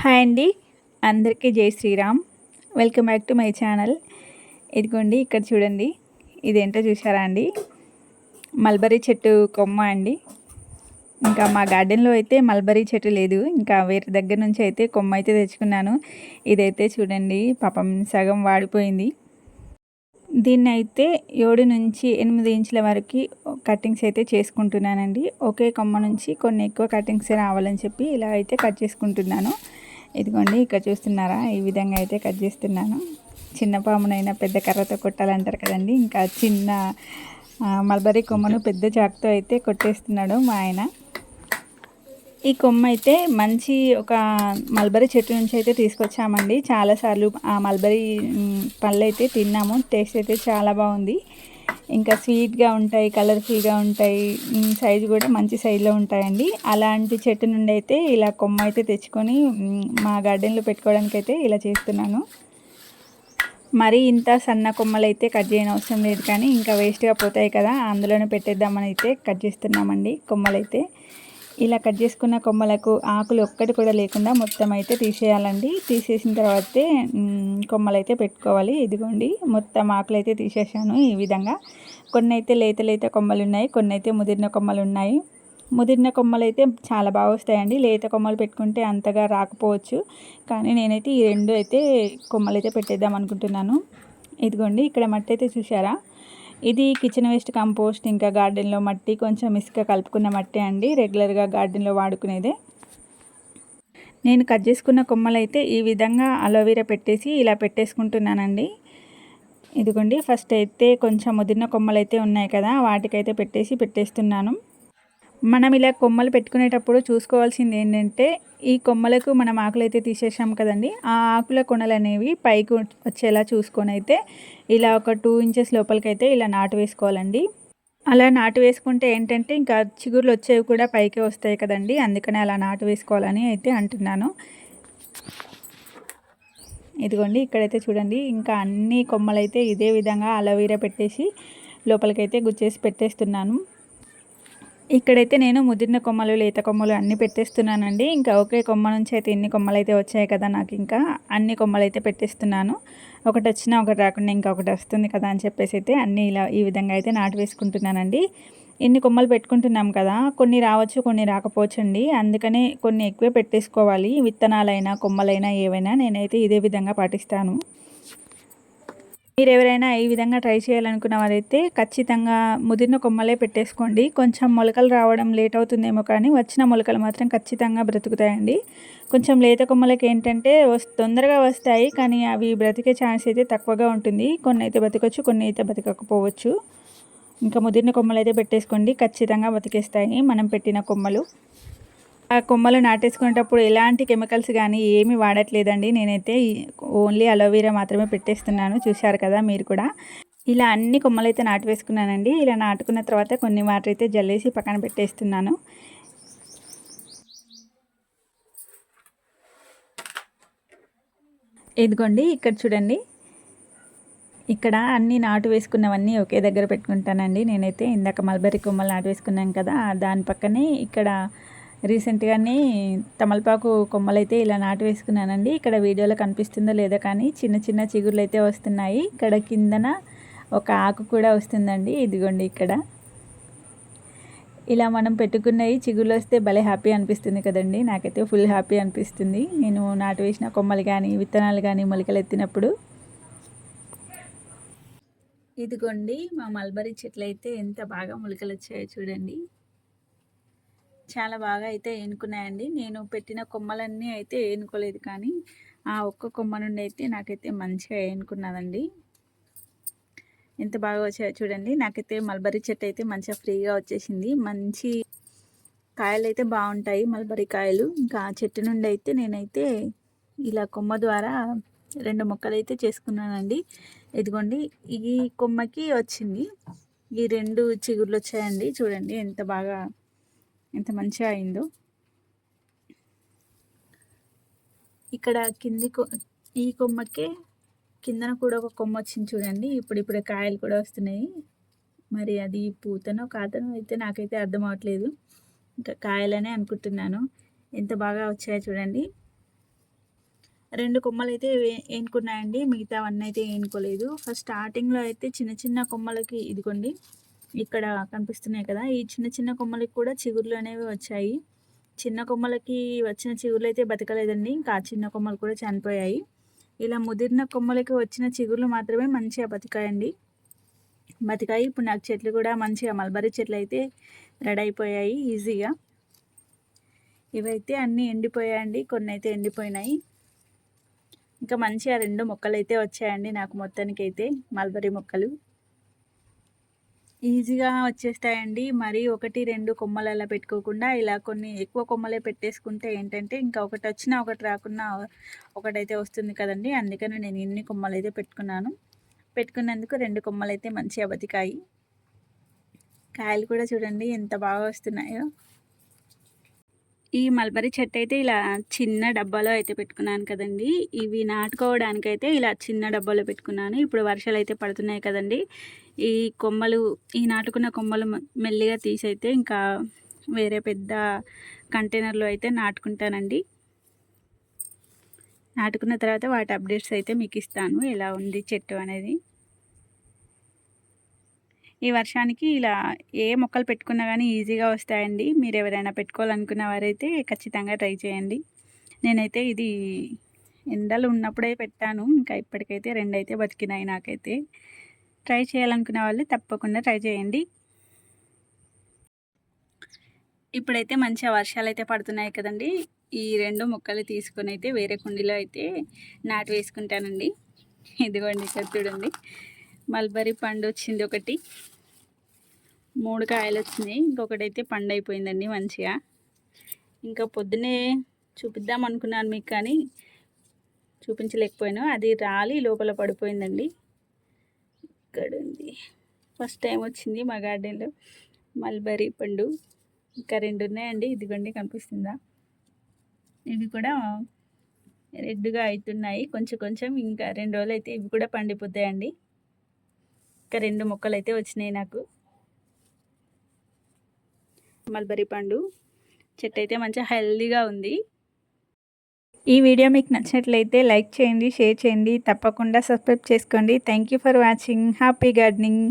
Hi అండి. అందరికీ జై Sriram. Welcome back to my channel ఇదిగోండి ఇక్కడ చూడండి. ఇదేంటో చూసారా అండి? మల్బరీ చెట్టు కొమ్మ అండి. ఇంకా మా గార్డెన్లో అయితే మల్బరీ చెట్టు లేదు. ఇంకా వేరే దగ్గర నుంచి అయితే కొమ్మ అయితే తెచ్చుకున్నాను. ఇదైతే చూడండి పాపం సగం వాడిపోయింది. దీన్ని అయితే ఏడు నుంచి ఎనిమిది ఇంచుల వరకు కటింగ్స్ అయితే చేసుకుంటున్నానండి. ఒకే కొమ్మ నుంచి కొన్ని ఎక్కువ కటింగ్స్ రావాలని చెప్పి ఇలా అయితే కట్ చేసుకుంటున్నాను. ఇదిగోండి ఇక్కడ చూస్తున్నారా? ఈ విధంగా అయితే కట్ చేస్తున్నాను. చిన్న పామునైనా పెద్ద కర్రతో కొట్టాలంటారు కదండి. ఇంకా చిన్న మల్బరీ కొమ్మను పెద్ద చాకుతో అయితే కొట్టేస్తున్నాడు మా ఆయన. ఈ కొమ్మ అయితే మంచి ఒక మల్బరీ చెట్టు నుంచి అయితే తీసుకొచ్చామండి. చాలాసార్లు ఆ మల్బరీ పళ్ళు అయితే తిన్నాము. టేస్ట్ అయితే చాలా బాగుంది. ఇంకా స్వీట్గా ఉంటాయి కలర్ఫుల్గా ఉంటాయి సైజు కూడా మంచి సైజులో ఉంటాయండి. అలాంటి చెట్టు నుండి అయితే ఇలా కొమ్మ అయితే తెచ్చుకొని మా గార్డెన్లో పెట్టుకోవడానికి అయితే ఇలా చేస్తున్నాను. మరి ఇంత సన్న కొమ్మలు అయితే కట్ చేయని అవసరం లేదు కానీ ఇంకా వేస్ట్గా పోతాయి కదా అందులోనే పెట్టేద్దామని అయితే కట్ చేస్తున్నామండి కొమ్మలైతే. ఇలా కట్ చేసుకున్న కొమ్మలకు ఆకులు ఒక్కటి కూడా లేకుండా మొత్తం అయితే తీసేయాలండి. తీసేసిన తర్వాతే కొమ్మలు అయితే పెట్టుకోవాలి. ఇదిగోండి మొత్తం ఆకులు అయితే తీసేసాను ఈ విధంగా. కొన్ని అయితే లేత లేత కొమ్మలు ఉన్నాయి కొన్ని అయితే ముదిరిన కొమ్మలు ఉన్నాయి ముదిరిన కొమ్మలు అయితే చాలా బాగా వస్తాయండి. లేత కొమ్మలు పెట్టుకుంటే అంతగా రాకపోవచ్చు. కానీ నేనైతే ఈ రెండు అయితే కొమ్మలు అయితే పెట్టేద్దాం అనుకుంటున్నాను. ఇదిగోండి ఇక్కడ మట్టి అయితే చూసారా ఇది కిచెన్ వేస్ట్ కంపోస్ట్ ఇంకా గార్డెన్లో మట్టి కొంచెం ఇసుక కలుపుకున్న మట్టి అండి. రెగ్యులర్గా గార్డెన్లో వాడుకునేదే. నేను కట్ చేసుకున్న కొమ్మలైతే ఈ విధంగా అలోవీరా పెట్టేసి ఇలా పెట్టేసుకుంటున్నానండి. ఇదిగోండి ఫస్ట్ అయితే కొంచెం ముదిరిన కొమ్మలు అయితే ఉన్నాయి కదా వాటికైతే పెట్టేసి పెట్టేస్తున్నాను. మనం ఇలా కొమ్మలు పెట్టుకునేటప్పుడు చూసుకోవాల్సింది ఏంటంటే ఈ కొమ్మలకు మనం ఆకులు అయితే తీసేసాం కదండి ఆ ఆకుల కొనలు అనేవి పైకి వచ్చేలా చూసుకొని అయితే ఇలా ఒక టూ ఇంచెస్ లోపలికైతే ఇలా నాటు వేసుకోవాలండి. అలా నాటు వేసుకుంటే ఏంటంటే ఇంకా చిగురులు వచ్చేవి కూడా పైకి వస్తాయి కదండి అందుకనే అలా నాటు వేసుకోవాలని అయితే అంటున్నాను. ఇదిగోండి ఇక్కడైతే చూడండి ఇంకా అన్ని కొమ్మలైతే ఇదే విధంగా అలవీర పెట్టేసి లోపలికైతే గుచ్చేసి పెట్టేస్తున్నాను. ఇక్కడైతే నేను ముదిరిన కొమ్మలు లేత కొమ్మలు అన్నీ పెట్టేస్తున్నానండి. ఇంకా ఒకే కొమ్మ నుంచి అయితే ఎన్ని కొమ్మలు అయితే వచ్చాయి కదా నాకు ఇంకా. అన్ని కొమ్మలు అయితే పెట్టేస్తున్నాను. ఒకటి వచ్చినా ఒకటి రాకుండా ఇంకా ఒకటి వస్తుంది కదా అని చెప్పేసి అయితే అన్నీ ఇలా ఈ విధంగా అయితే నాటు వేసుకుంటున్నానండి. ఎన్ని కొమ్మలు పెట్టుకుంటున్నాం కదా. కొన్ని రావచ్చు కొన్ని రాకపోవచ్చు అండి అందుకనే కొన్ని ఎక్కువే పెట్టేసుకోవాలి. విత్తనాలైనా కొమ్మలైనా ఏవైనా నేనైతే ఇదే విధంగా పాటిస్తాను. మీరు ఎవరైనా ఈ విధంగా ట్రై చేయాలనుకున్న వారైతే ఖచ్చితంగా ముదిరిన కొమ్మలే పెట్టేసుకోండి. కొంచెం మొలకలు రావడం లేట్ అవుతుందేమో కానీ వచ్చిన మొలకలు మాత్రం ఖచ్చితంగా బ్రతుకుతాయండి. కొంచెం లేత కొమ్మలకి ఏంటంటే తొందరగా వస్తాయి కానీ అవి బ్రతికే ఛాన్స్ అయితే తక్కువగా ఉంటుంది. కొన్ని అయితే బతకొచ్చు కొన్ని అయితే బ్రతకకపోవచ్చు ఇంకా ముదిరిన కొమ్మలు అయితే పెట్టేసుకోండి. ఖచ్చితంగా బతికేస్తాయి మనం పెట్టిన కొమ్మలు. ఆ కొమ్మలు నాటేసుకునేటప్పుడు ఎలాంటి కెమికల్స్ కానీ ఏమి వాడట్లేదండి. నేనైతే ఓన్లీ అలోవీరా మాత్రమే పెట్టేస్తున్నాను. చూశారు కదా మీరు కూడా. ఇలా అన్ని కొమ్మలు అయితే నాటు వేసుకున్నానండి ఇలా నాటుకున్న తర్వాత కొన్ని వాటర్ అయితే జల్లేసి పక్కన పెట్టేస్తున్నాను. ఇదిగోండి ఇక్కడ చూడండి. ఇక్కడ అన్ని నాటు వేసుకున్నవన్నీ ఒకే దగ్గర పెట్టుకుంటానండి. నేనైతే ఇందాక మల్బరీ కొమ్మలు నాటు వేసుకున్నాను కదా. దాని పక్కనే ఇక్కడ రీసెంట్గానే తమలపాకు కొమ్మలు అయితే ఇలా నాటు వేసుకున్నానండి. ఇక్కడ వీడియోలో కనిపిస్తుందో లేదో కానీ చిన్న చిన్న చిగుర్లు అయితే వస్తున్నాయి. ఇక్కడ కిందన ఒక ఆకు కూడా వస్తుందండి. ఇదిగోండి ఇక్కడ. ఇలా మనం పెట్టుకున్నవి చిగుర్లు వస్తే భలే హ్యాపీ అనిపిస్తుంది కదండి. నాకైతే ఫుల్ హ్యాపీ అనిపిస్తుంది. నేను నాటు వేసిన కొమ్మలు కానీ విత్తనాలు కానీ మొలకలు ఎత్తినప్పుడు. ఇదిగోండి మా మల్బరీ చెట్లు అయితే ఎంత బాగా మొలకలు వచ్చాయో చూడండి. చాలా బాగా అయితే ఏనుకున్నాయండి నేను పెట్టిన కొమ్మలన్నీ అయితే ఏనుకోలేదు కానీ ఆ ఒక్క కొమ్మ నుండి అయితే నాకైతే మంచిగా ఏనుకున్నదండి ఎంత బాగా వచ్చాయో చూడండి. నాకైతే మల్బరీ చెట్టు అయితే మంచిగా ఫ్రీగా వచ్చేసింది. మంచి కాయలు అయితే బాగుంటాయి మల్బరీ కాయలు. ఇంకా ఆ చెట్టు నుండి అయితే నేనైతే ఇలా కొమ్మ ద్వారా రెండు మొక్కలు అయితే చేసుకున్నానండి. ఇదిగోండి ఈ కొమ్మకి వచ్చింది. ఈ రెండు చిగుర్లు వచ్చాయండి. చూడండి ఎంత బాగా ఎంత మంచిగా అయిందో. ఇక్కడ కింది ఈ కొమ్మకే కిందన కూడా ఒక కొమ్మ వచ్చింది చూడండి. ఇప్పుడు ఇప్పుడు కాయలు కూడా వస్తున్నాయి. మరి అది పూతనో కాతనో అయితే నాకైతే అర్థం అవట్లేదు. ఇంకా కాయలనే అనుకుంటున్నాను. ఎంత బాగా వచ్చాయో చూడండి. రెండు కొమ్మలు అయితే ఏనుకున్నాయండి. మిగతావన్నీ అయితే ఏనుకోలేదు. ఫస్ట్ స్టార్టింగ్లో అయితే చిన్న చిన్న కొమ్మలకి ఇదిగోండి. ఇక్కడ కనిపిస్తున్నాయి కదా. ఈ చిన్న చిన్న కొమ్మలకి కూడా చిగుర్లు అనేవి వచ్చాయి. చిన్న కొమ్మలకి వచ్చిన చిగుర్లు అయితే బతకలేదండి. ఇంకా చిన్న కొమ్మలు కూడా చనిపోయాయి. ఇలా ముదిరిన కొమ్మలకి వచ్చిన చిగుర్లు మాత్రమే మంచిగా బతికాయండి. బతికాయి. ఇప్పుడు నాకు చెట్లు కూడా మంచిగా మల్బరీ చెట్లు అయితే రెడీ అయిపోయాయి ఈజీగా. ఇవైతే అన్నీ ఎండిపోయాయండి. కొన్ని అయితే ఎండిపోయినాయి. ఇంకా మంచిగా రెండు మొక్కలు అయితే వచ్చాయండి నాకు మొత్తానికి అయితే మల్బరీ మొక్కలు. ఈజీగా వచ్చేస్తాయండి. మరి ఒకటి రెండు కొమ్మలు అలా పెట్టుకోకుండా ఇలా కొన్ని ఎక్కువ కొమ్మలే పెట్టేసుకుంటే ఏంటంటే ఇంకా ఒకటి వచ్చినా ఒకటి రాకున్నా ఒకటైతే వస్తుంది కదండి. అందుకని నేను ఇన్ని కొమ్మలు అయితే పెట్టుకున్నాను. పెట్టుకున్నందుకు రెండు కొమ్మలు అయితే మంచిగా బతికాయి కాయలు కూడా చూడండి ఎంత బాగా వస్తున్నాయో. ఈ మల్బరీ చెట్టు అయితే ఇలా చిన్న డబ్బాలో అయితే పెట్టుకున్నాను కదండి. ఇవి నాటుకోవడానికైతే ఇలా చిన్న డబ్బాలో పెట్టుకున్నాను. ఇప్పుడు వర్షాలు అయితే పడుతున్నాయి కదండి. ఈ కొమ్మలు ఈ నాటుకున్న కొమ్మలు మెల్లిగా తీసైతే ఇంకా వేరే పెద్ద కంటైనర్లో అయితే నాటుకుంటానండి. నాటుకున్న తర్వాత వాటి అప్డేట్స్ అయితే మీకు ఇస్తాను. ఎలా ఉంది చెట్టు అనేది? ఈ వర్షానికి ఇలా ఏ మొక్కలు పెట్టుకున్నా కానీ ఈజీగా వస్తాయండి. మీరు ఎవరైనా పెట్టుకోవాలనుకున్న వారైతే ఖచ్చితంగా ట్రై చేయండి. నేనైతే ఇది ఎండలు ఉన్నప్పుడే పెట్టాను. ఇంకా ఇప్పటికైతే రెండైతే బతికినాయి నాకైతే. ట్రై చేయాలనుకునే వాళ్ళు తప్పకుండా ట్రై చేయండి. ఇప్పుడైతే మంచిగా వర్షాలు అయితే పడుతున్నాయి కదండి. ఈ రెండు మొక్కలు తీసుకొని అయితే వేరే కుండీలో అయితే నాటు వేసుకుంటానండి. ఇదిగోండి ఇక్కడ చూడండి. మల్బరీ పండు వచ్చింది ఒకటి. మూడు కాయలు వచ్చినాయి ఇంకొకటి అయితే పండు అయిపోయిందండి మంచిగా. ఇంకా పొద్దునే చూపిద్దాం అనుకున్నాను మీకు కానీ చూపించలేకపోయాను. అది రాలి లోపల పడిపోయిందండి. ఇక్కడ ఉంది. ఫస్ట్ టైం వచ్చింది మా గార్డెన్లో మల్బరీ పండు. ఇంకా రెండు ఉన్నాయండి. ఇదిగోండి కనిపిస్తుందా? ఇవి కూడా రెడ్గా అవుతున్నాయి కొంచెం కొంచెం ఇంకా రెండు రోజులు అయితే ఇవి కూడా పండిపోతాయండి. ఇంకా రెండు మొక్కలు అయితే వచ్చినాయి నాకు. మల్బరీ పండు. చెట్టు అయితే మంచిగా హెల్దీగా ఉంది. ఈ వీడియో మీకు నచ్చినట్లయితే లైక్ చేయండి షేర్ చేయండి. తప్పకుండా సబ్స్క్రైబ్ చేసుకోండి. Thank you for watching happy gardening